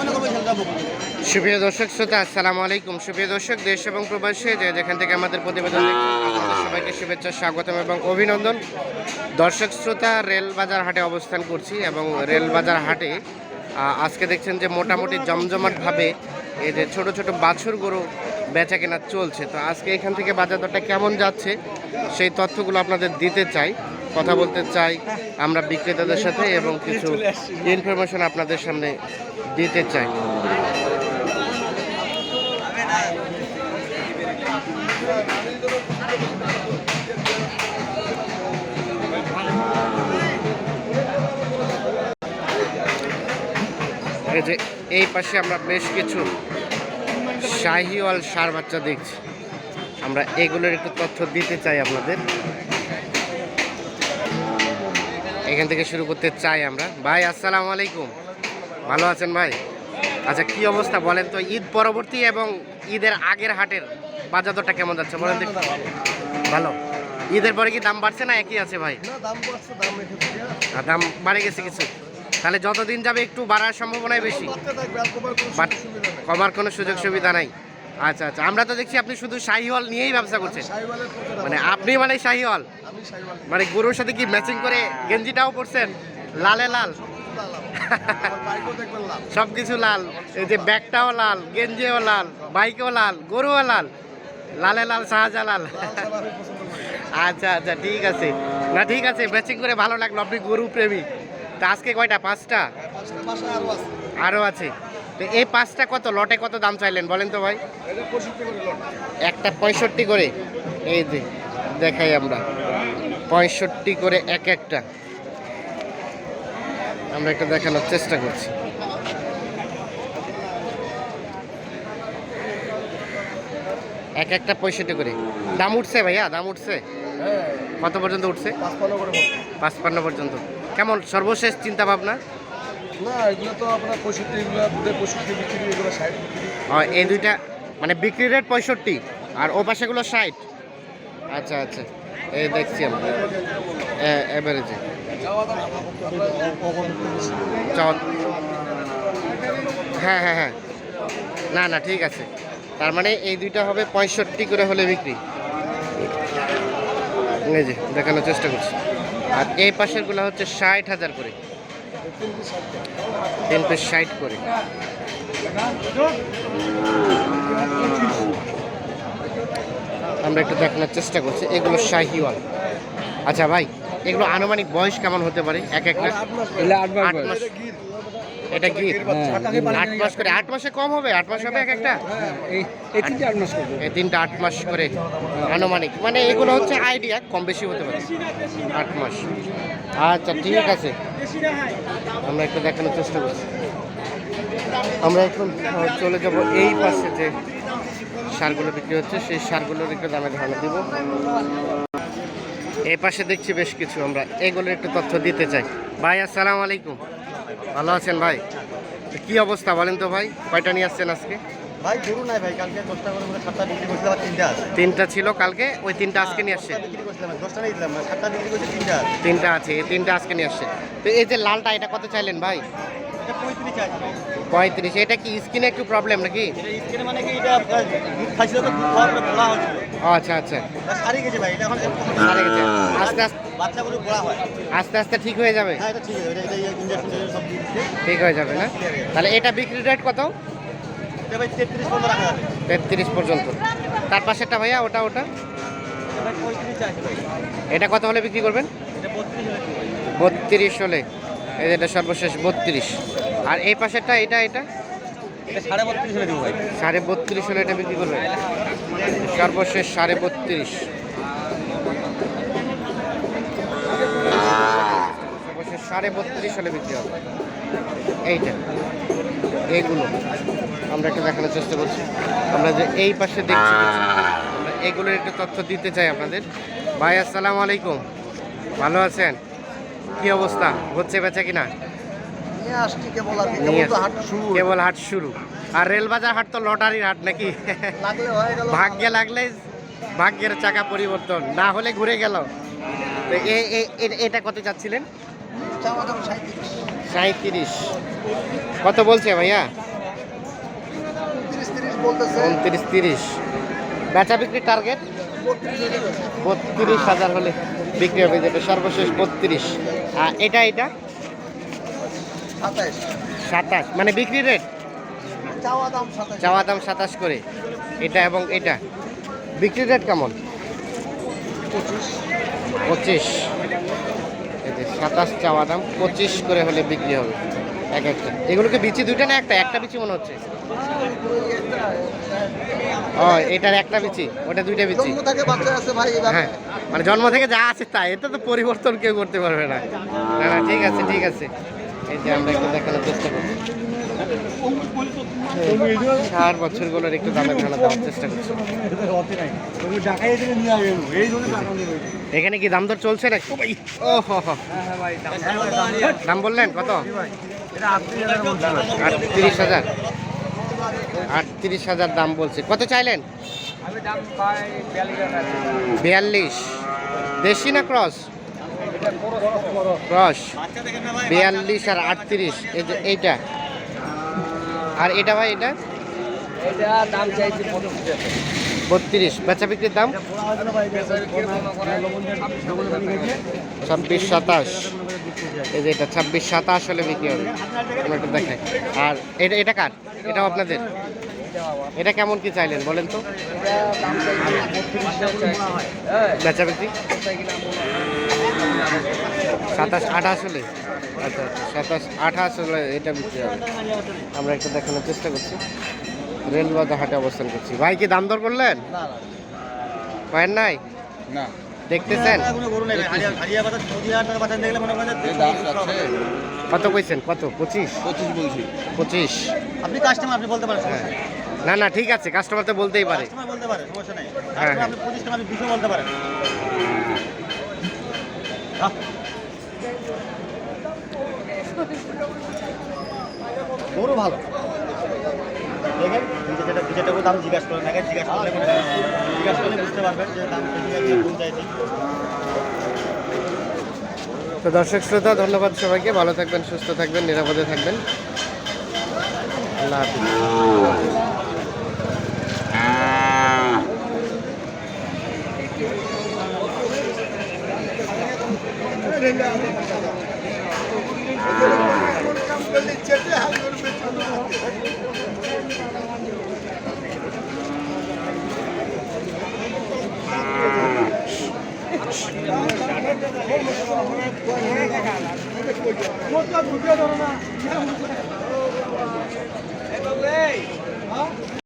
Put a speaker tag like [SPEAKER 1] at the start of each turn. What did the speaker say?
[SPEAKER 1] মনে
[SPEAKER 2] সুপ্রিয় দর্শক, শ্রোতা, আসসালামু আলাইকুম। সুপ্রিয় দর্শক, দেশ এবং প্রবাসে যে যেখান থেকে আমাদের প্রতিবেদন সবাইকে শুভেচ্ছা, স্বাগতম এবং অভিনন্দন। দর্শক, শ্রোতা, রেলবাজার হাটে অবস্থান করছি এবং রেলবাজার হাটে আজকে দেখছেন যে মোটামুটি জমজমাটভাবে এই যে ছোট ছোট বাছুর গরু বেচা কেনা চলছে। তো আজকে এখান থেকে বাজার দরটা কেমন যাচ্ছে, সেই তথ্যগুলো আপনাদের দিতে চাই। কথা বলতে চাই আমরা বিক্রেতাদের সাথে এবং কিছু ইনফরমেশন আপনাদের সামনে দিতে চাই। এই যে এই পাশে আমরা বেশ কিছু শাহিওয়াল সার বাচ্চা দেখছি। আমরা এগুলোর একটু তথ্য দিতে চাই আপনাদের। এখান থেকে শুরু করতে চাই আমরা। ভাই আসসালামু আলাইকুম। ভালো আছেন ভাই? আচ্ছা কি অবস্থা বলেন তো ঈদ পরবর্তী এবং ঈদের আগের হাটের বাজার দরটা কেমন যাচ্ছে বলেন ভালো। ঈদের পরে কি দাম বাড়ছে না একই আছে ভাই?
[SPEAKER 1] দাম
[SPEAKER 2] বাড়ে গেছে কিছু। তাহলে যতদিন যাবে একটু বাড়ার সম্ভাবনাই বেশি।
[SPEAKER 1] কমার কোনো সুযোগ সুবিধা নেই।
[SPEAKER 2] আচ্ছা আচ্ছা। আমরা তো দেখছি আপনি শুধু শাহিওয়াল নিয়েই ব্যবসা করছেন। মানে আপনি মানে শাহিওয়াল? মানে গরুর সাথে কি ম্যাচিং করে গেঞ্জিটাও পরছেন? লালে লাল? সব কিছু লাল। এই যে ব্যাগটাও লাল গেঞ্জিও লাল বাইকও লাল গরুও লাল। লালে লাল শাহজালাল। আচ্ছা আচ্ছা ঠিক আছে। না ঠিক আছে ম্যাচিং করে ভালো লাগল। আপনি গরু প্রেমী তা আজকে কয়টা? পাঁচটা?
[SPEAKER 1] হ্যাঁ, আরও আছে।
[SPEAKER 2] তো এই পাঁচটা কত? লটে কত দাম চাইলেন? বলেন তো ভাই। একটা পঁয়ষট্টি করে। এই যে দেখাই আমরা। পঁয়ষট্টি করে এক একটা। আমরা একটা দেখানোর চেষ্টা করছি। এক একটা পঁয়ষট্টি করে। দাম উঠছে ভাইয়া? দাম উঠছে?
[SPEAKER 1] হ্যাঁ।
[SPEAKER 2] কত পর্যন্ত উঠছে।
[SPEAKER 1] পাঁচপান্ন
[SPEAKER 2] পর্যন্ত। কেমন? সর্বশেষ চিন্তা ভাবনা?
[SPEAKER 1] না, এগুলো তো আপনার পঁয়ষট্টি, এগুলো পঁয়ষট্টি বিক্রি
[SPEAKER 2] এই দুইটা মানে বিক্রি রেট পঁয়ষট্টি, আর ও পাশেগুলো ষাট। আচ্ছা আচ্ছা এই দেখছি আমরা। চল। হ্যাঁ হ্যাঁ হ্যাঁ। না না, ঠিক আছে। তার মানে এই দুইটা হবে পঁয়ষট্টি করে হলে বিক্রি। এই যে, দেখানোর চেষ্টা করছি। আর এই পাশেরগুলো হচ্ছে ষাট হাজার করে। তিন পিস ষাট করে। আমরা একটু দেখানোর চেষ্টা করছি। এগুলো শাহিওয়াল। আচ্ছা ভাই এগুলো আনুমানিক বয়স কেমন হতে পারে? এক একটা
[SPEAKER 3] আট মাস
[SPEAKER 2] এটা গির।
[SPEAKER 3] হ্যাঁ,
[SPEAKER 2] আট মাস করে। আট মাসে কম হবে? আট মাস হবে এক একটা?
[SPEAKER 3] হ্যাঁ, এই এই আট মাস করবে।
[SPEAKER 2] এই তিনটা আট মাস করে আনুমানিক। মানে এগুলো হচ্ছে আইডিয়া কম বেশি হতে পারে। আট মাস। আচ্ছা ঠিক আছে। আমরা একটু দেখানোর চেষ্টা করছি। আমরা এখন চলে যাব এই পাশে যে সারগুলো বিক্রি হচ্ছে, সেই সারগুলোর একটু দামে ধারণা দিব। এই পাশে দেখছি বেশ কিছু, আমরা এগুলোর একটু তথ্য দিতে চাই। ভাই, আসসালামু আলাইকুম। ভালো আছেন ভাই? কি অবস্থা বলেন তো ভাই, কয়টা নিয়ে আসছেন আজকে?
[SPEAKER 1] ভাই গরু নাই ভাই কালকে দশটা করে মানে সাতটা বিক্রি করছিলাম আর তিনটা আছে।
[SPEAKER 2] তিনটা ছিল কালকে ওই তিনটা আজকে নিয়ে আসছে।
[SPEAKER 1] বিক্রি করছিলাম দশটা নিয়ে দিলাম মানে সাতটা বিক্রি করছি তিনটা আছে।
[SPEAKER 2] তিনটা আছে এই তিনটা আজকে নিয়ে আসছে। তো এই যে লালটা এটা কত চাইলেন ভাই?
[SPEAKER 1] এটা পঁয়ত্রিশ আছে ভাই।
[SPEAKER 2] পঁয়ত্রিশ এটা কি স্কিনে একটু প্রবলেম নাকি?
[SPEAKER 1] এটা স্কিনে মানে কি এটা দুধ খাইছিল তো দুধ খাওয়ার পরে বড়া হয়েছিল।
[SPEAKER 2] আচ্ছা আচ্ছা।
[SPEAKER 1] তা সারিয়ে গেছে ভাই এটা এখন
[SPEAKER 2] সারে গেছে। আস্তে আস্তে।
[SPEAKER 1] বাচ্চাগুলো বড়া হয়।
[SPEAKER 2] আস্তে আস্তে ঠিক হয়ে যাবে?
[SPEAKER 1] হ্যাঁ এটা ঠিক আছে এটা এটা ইঞ্জেকশন সব
[SPEAKER 2] ঠিক হয়ে যাবে না? তাহলে এটা বিক্রি রেট কত?
[SPEAKER 1] তেত্রিশ
[SPEAKER 2] পর্যন্ত তার পাশেরটা ভাইয়া ওটা ওটা?
[SPEAKER 1] এটা
[SPEAKER 2] কত হলে বিক্রি করবেন?
[SPEAKER 1] বত্রিশ হলে
[SPEAKER 2] এটা সর্বশেষ বত্রিশ। আর এই পাশেরটা এটা এটা?
[SPEAKER 1] এটা সাড়ে বত্রিশ হলে
[SPEAKER 2] সাড়ে বত্রিশ হলে এটা বিক্রি করবেন? সর্বশেষ সাড়ে বত্রিশ। সর্বশেষ সাড়ে বত্রিশ হলে বিক্রি হবে। এইটা। এইগুলো আমরা একটু দেখানোর চেষ্টা করছি। আমরা যে এই পাশে দেখছি আমরা এগুলোর একটু তথ্য দিতে চাই আপনাদের। ভাই আসসালামু আলাইকুম। ভালো আছেন? কি অবস্থা? হচ্ছে বেচা কিনা?
[SPEAKER 1] কেবল। হাট শুরু।
[SPEAKER 2] কেবল হাট শুরু। আর রেলবাজার হাট তো লটারির হাট নাকি? ভাগ্যে লাগলে ভাগ্যের চাকা পরিবর্তন। না হলে ঘুরে গেল। এ- এ- এ- এটা কত চাচ্ছিলেন?
[SPEAKER 1] সাঁত্রিশ
[SPEAKER 2] কত বলছে ভাইয়া? উনত্রিশ তিরিশ। বেচা বিক্রির টার্গেট বত্রিশ হাজার হলে বিক্রি হবে যেটা সর্বশেষ বত্রিশ। আর এটা এটা? সাতাশ। মানে বিক্রি রেট
[SPEAKER 1] চাওয়া দাম
[SPEAKER 2] সাতাশ। করে। এটা এবং এটা। বিক্রি রেট কেমন?
[SPEAKER 1] পঁচিশ।
[SPEAKER 2] সাতাশ চাওয়া দাম পঁচিশ করে হলে বিক্রি হবে। এক একটা। এগুলোকে বিচি দুইটা না একটা? একটা বিচি মনে হচ্ছে। ও এটার একটা বিচি ওটা দুইটা বিচি। হ্যাঁ মানে জন্ম থেকে যা আছে তাই এটা তো পরিবর্তন কেউ করতে পারবে না না ঠিক আছে ঠিক আছে। এই যে আমরা একটু দেখানোর চেষ্টা করছি বছরগুলোর একটু ধারণা দেওয়ার চেষ্টা করছি। এখানে কি দাম দর চলছে নাকি? ও হো হো দাম বললেন কত? আটত্রিশ হাজার। আটত্রিশ হাজার দাম বলছে। কত চাইলেন? বিয়াল্লিশ। দেশি না ক্রস? ক্রস, বিয়াল্লিশ আর আটত্রিশ, এই যে এইটা। আর এটা ভাই, এটা? বত্রিশ। বেচা বিক্রির দাম? ছাব্বিশ সাতাশ। এই যে এটা, ছাব্বিশ সাতাশ হলে বিক্রি হবে। আর এটা এটা কার? এটাও আপনাদের? এটা কেমন কি চাইলেন বলেন তো? বেচা বিক্রি? সাতাশ আঠাশ হলে? আচ্ছা আচ্ছা সাতাশ আঠাশ হলে এটা বিক্রি হবে। আমরা একটু দেখানোর চেষ্টা করছি। রেলবাজার হাটে অবস্থান করছি। ভাই কি দাম দর করলেন?
[SPEAKER 1] না।
[SPEAKER 2] কয়েন নাই
[SPEAKER 1] না
[SPEAKER 2] দেখতেছেন কত কইছেন? কত? পঁচিশ?
[SPEAKER 1] পঁচিশ বলছি।
[SPEAKER 2] পঁচিশ।
[SPEAKER 4] আপনি কাস্টমার আপনি বলতে পারেন
[SPEAKER 2] হ্যাঁ না না ঠিক আছে কাস্টমার তো বলতেই পারে।
[SPEAKER 4] কাস্টমার বলতে পারেন সমস্যা নেই।
[SPEAKER 2] হ্যাঁ,
[SPEAKER 4] আপনি পঁচিশ টাকা আপনি দুশো বলতে পারেন। গরু ভালো। দেখেন নিজে যেটা দাম জিজ্ঞাসা করেন আগে জিজ্ঞাসা করলে জিজ্ঞাসা করলে বুঝতে পারবেন যে দাম কোন চাইছি
[SPEAKER 2] তো দর্শক শ্রোতা ধন্যবাদ সবাইকে। ভালো থাকবেন সুস্থ থাকবেন নিরাপদে থাকবেন। আল্লাহ হাফিজ। মোটটা ঢুকে ধরো না